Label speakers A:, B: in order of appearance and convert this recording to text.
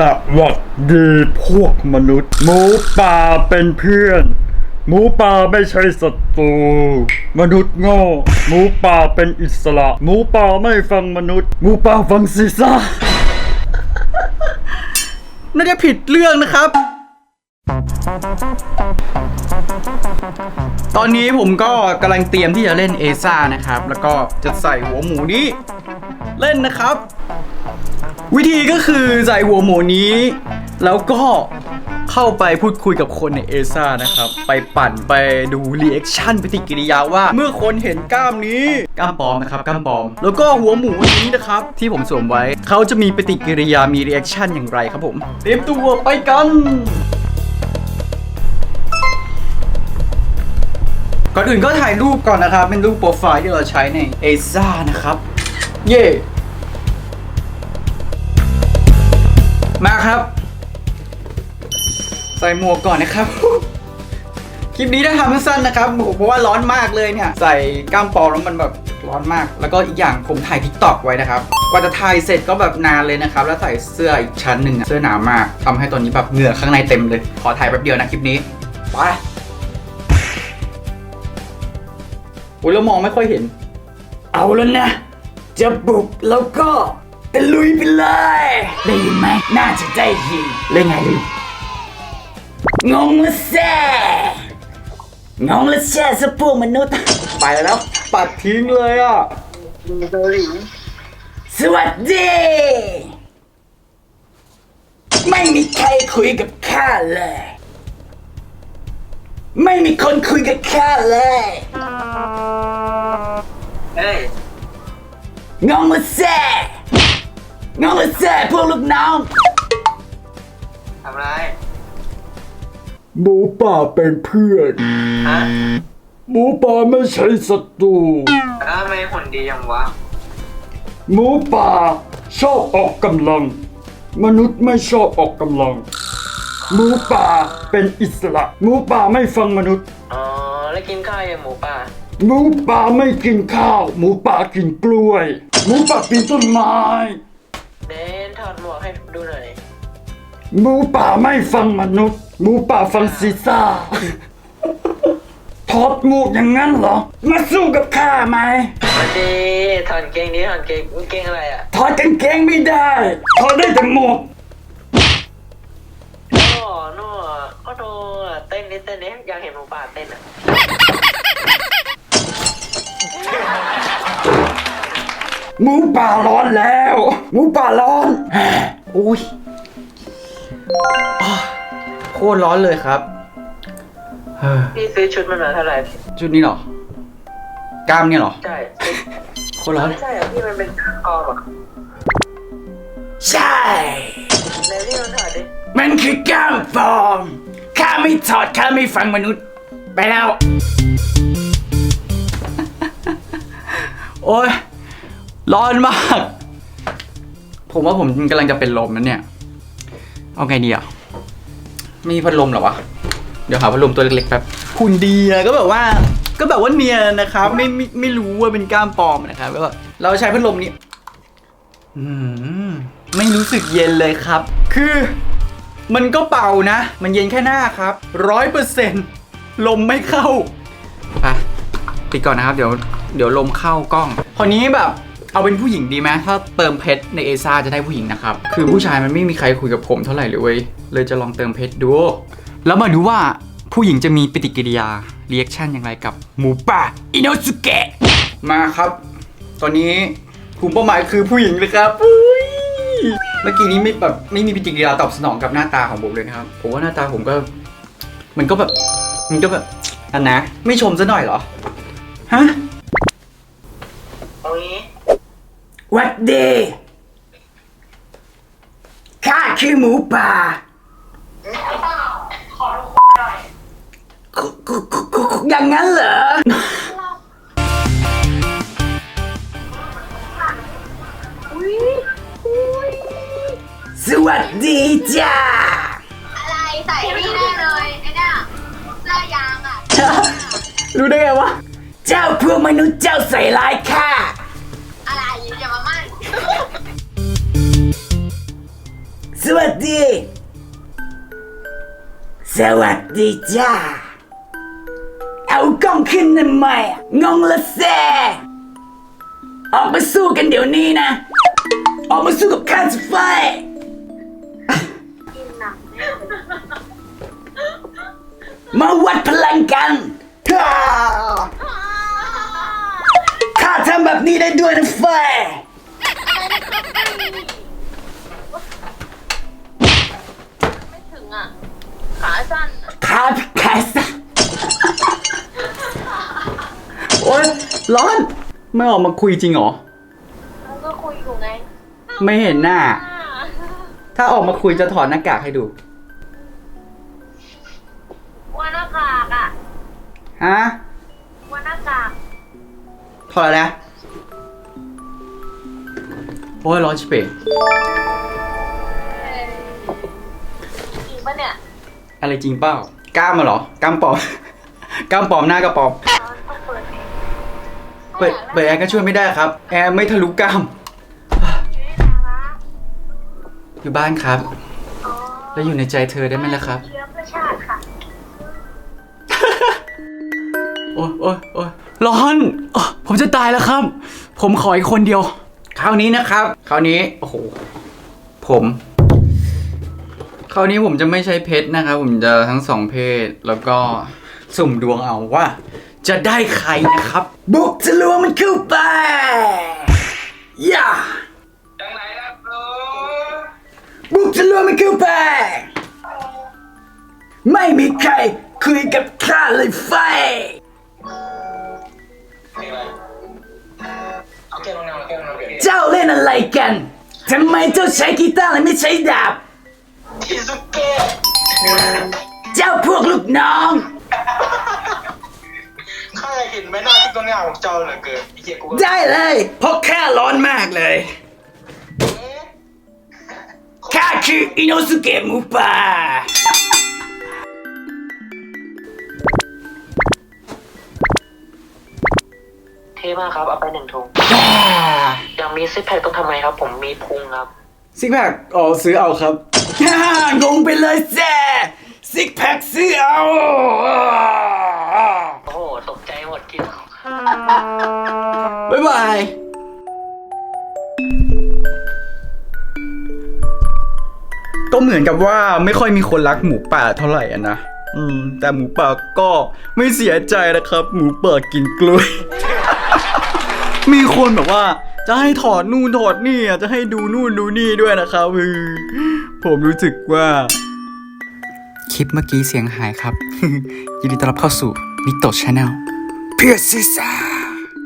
A: สวัสดีพวกมนุษย์ หมูป่าเป็นเพื่อน หมูป่าไม่ใช่ศัตรู มนุษย์โง่ หมูป่าเป็นอิสระ หมูป่าไม่ฟังมนุษย์ หมูป่าฟังซีซ่า
B: น่าจะผิดเรื่องนะครับ ตอนนี้ผมก็กำลังเตรียมที่จะเล่นเอซ่านะครับ แล้วก็จะใส่หัวหมูนี้ เล่นนะครับ วิธีก็คือใส่หัวหมูนี้ แล้วก็เข้าไปพูดคุยกับคนในเอซ่านะครับ ไปปั่นไปดูรีแอคชั่นปฏิกิริยาว่า เมื่อคนเห็นกล้ามนี้กล้ามปลอมนะครับกล้ามปลอม แล้วก็หัวหมูนี้นะครับ ที่ผมสวมไว้ เขาจะมีปฏิกิริยามีรีแอคชั่นอย่างไรครับผมเตรียมตัวไปกันก่อนอื่นก็ถ่ายรูปก่อนนะครับ เป็นรูปโปรไฟล์ที่เราใช้ในเอซ่านะครับ เย่มาครับ ใส่หมวกก่อนนะครับ คลิปนี้ได้ทำสั้นๆนะครับผมเพราะว่าร้อนมากเลยเนี่ย ใส่กล้ามปอแล้วมันแบบร้อนมาก แล้วก็อีกอย่างผมถ่ายทิกตอกไว้นะครับกว่าจะถ่ายเสร็จก็แบบนานเลยนะครับ แล้วใส่เสื้ออีกชั้นหนึ่งเสื้อหนามากทำให้ตอนนี้แบบเหงื่อข้างในเต็มเลย ขอถ่ายแป๊บเดียวนะคลิปนี้ไปโอ้ยแล้วมองไม่ค่อยเห็น
C: เอาแล้วนะ จะบุกแล้วก็ตะลุยไปเลยได้ยินไหมน่าจะได้ยิน
B: เล่นไงดิ
C: งงละแซ่งงละแซ่สะพวกมนุษย์
B: ไปแล้วปัดทิ้งเลยอะ
C: สวัสดี ไม่มีใครคุยกับข้าเลย ไม่มีคนคุยกับข้าเลย
D: เฮ้ย
C: งงละแซ่งงละแซ่พวกลูกน้อง
D: ทำไร
A: หมูป่าเป็นเพื่อน
D: ฮะ
A: หมูป่าไม่ใช่ศัตรู
D: แล้วทำไมหุ่นดียังวะ
A: หมูป่าชอบออกกำลัง มนุษย์ไม่ชอบออกกำลัง หมูป่าเป็นอิสระ หมูป่าไม่ฟังมนุษย์
D: อ๋อ แล้วกินข้าวยังหมูป่า
A: หมูป่าไม่กินข้าว หมูป่ากินกล้วย หมูป่าปีนต้นไม้
D: เดนถอดหมวกให้ดูหน่อย
A: หมูป่าไม่ฟังมนุษย์ หมูป่าฟังซีซ่าถอดหมวกอย่างนั้นเหรอ มาสู้กับข้าไหม
D: มาดีถอดเกงนี้ถอดเกงเกงอะไรอะ
A: ถอดกางเกงไม่ได้ถอดได้แต่หมวก
D: โน่โน่ก็โน่เต้นนิดเต้นนิดอยากเห็นหมูป่าเต้นอะ
A: หมูป่าร้อนแล้วหมูป่าร้อน
B: อุ้ยอ้าวโคตรร้อนเลยครับเฮ้ย
D: พี่ซื้อชุดมันมาเท่าไหร่
B: ชุดนี้เหรอกล้ามเนี่ยเหรอ
D: ใช่
B: โคตรร้อน
D: ไม่ใช่อะพี่มันเป็นกอมอะ
C: ใช่
D: ไหนพี่มันถอดดิ
C: มันคือกล้ามฟอมข้าไม่ถอดข้าไม่ฟังมนุษย์ ไปแล้ว
B: โอ้ยร้อนมาก ผมว่าผมกำลังจะเป็นลมนะเนี่ย เอาไงดีอะไม่มีพัดลมเหรอวะ เดี๋ยวหาพัดลมตัวเล็กๆแป๊บหุ่นดีอะก็แบบว่า ก็แบบว่าเนียนนะครับ ไม่ไม่ไม่รู้ว่าเป็นกล้ามปลอมนะครับแล้วก็เราใช้พัดลมนี้อืมไม่รู้สึกเย็นเลยครับ คือ มันก็เป่านะ มันเย็นแค่หน้าครับร้อยเปอร์เซ็นต์ลมไม่เข้าอะปิดก่อนนะครับ เดี๋ยว เดี๋ยวลมเข้ากล้องคราวนี้แบบเอาเป็นผู้หญิงดีไหมถ้าเติมเพชรในเอซ่าจะได้ผู้หญิงนะครับ คือผู้ชายมันไม่มีใครคุยกับผมเท่าไหร่เลยเว้ยเลยจะลองเติมเพชรดู แล้วมาดูว่าผู้หญิงจะมีปฏิกิริยาเรีแอคชั่นอย่างไรกับหมูป่าอินโนสุเกะมาครับ ตอนนี้กลุ่มเป้าหมายคือผู้หญิงเลยครับอุ้ยเมื่อกี้นี้ไม่แบบไม่มีปฏิกิริยาตอบสนองกับหน้าตาของผมเลยนะครับผมว่าหน้าตาผมก็ มันก็แบบมันก็แบบอันนะ ไม่ชมซะหน่อยเหรอฮะ
D: เอางี้
C: ห วัดดีข้าคือหมูป่าคุคุคุคุคุอย่างนั้นเหรอสวัสดีจ้า
E: อะไรใส่ไม่ได้เลยไอ้เนี่ยเสื้อยางอะ
B: รู้ได้ไงวะ
C: เจ้าพวกมนุษย์เจ้าใส่ร้ายข้า สวัสดี สวัสดีจ้า เอากล้องขึ้นทำไมอะงงละแซออกมาสู้กันเดี๋ยวนี้นะ ออกมาสู้กับข้าจะไฟ มาวัดพลังกันฮ่าข้าทำแบบนี้ได้ด้วยนะไฟ
E: ไม่ถึง อะ ขาสั้นอะ
C: ขาขาซะโอ๊ยร้อน
B: ไม่ออกมาคุยจริงเหรอ
E: แล้วก็คุยอยู่ไง
B: ไม่เห็นหน้า ถ้าออกมาคุยจะถอดหน้ากากให้ดู
E: ว่าหน้ากากอะ
B: ฮะ
E: ว่าหน้ากาก
B: ถอดแล้วโอ้ยร้อนชิบเป๋
E: อะ
B: ไรจริงเปล่ากล้ามมาเหรอกล้ามปลอม กล้ามปลอมหน้ากระปลอม
E: ต้องเปิด
B: เปิดเปิดแอร์ก็ช่วยไม่ได้ครับ แอร์ไม่ทะลุกล้าม อยู่บ้านครับ
E: อ๋อ
B: แล้วอยู่ในใจเธอได้ไหมล่ะครับ
E: เชื้อเพื่อชาติค่ะ
B: โอ้ยโอ้ยโอ้ยร้อนอ๊ะผมจะตายแล้วครับ ผมขออีกคนเดียว คราวนี้นะครับ คราวนี้ โอ้โห ผมค ราวนี้ผมจะไม่ใช้เพชรนะครับ ผมจะทั้งสองเพศแล้วก็สุ่มดวงเอาว่า จะได้ใครนะครับ
C: บุกทะลวงมันเข้าไปย่าบุกทะลวงมันเข้าไป ไม่มีใครคุยกับข้าเลยไฟเจ้าเล่นอะไรกันทำไมเจ้าใช้กีตาร์และไม่ใช้ดาบ
D: ทิซุเกะ
C: เจ้าพวกลูกน้อง
D: ข้าเห็นไหมหน้าที่ก็งามของเจ้าเหลือเกินไอ้เหี้ยกูก็
C: ได้เลยเพราะข้าร้อนมากเลยข้าคืออินโนสุเกะหมูป่า
D: เท่มากครับ เอาไปหนึ่งถุงยังมีซิปแพคต้องทำไมครับ ผมมีพุงครับ
B: ซิกแพคอ๋อซื้อเอาครับ
C: ฮ่างงไปเลยแซ่ซิกแพคซื้อเอา
D: โอ้โหตกใจหมดคิด
B: บ๊ายบาย ก็เหมือนกับว่าไม่ค่อยมีคนรักหมูป่าเท่าไหร่อะนะ อืม แต่หมูป่าก็ไม่เสียใจนะครับ หมูป่ากินกล้วย มีคนแบบว่า จะให้ถอดนู่นถอดนี่อะจะให้ดูนู่นดูนี่ด้วยนะครับเออผมรู้สึกว่า คลิปเมื่อกี้เสียงหายครับ ยินดีต้อนรับเข้าสู่นิโตชาแนล
C: เพื่อสื่อสา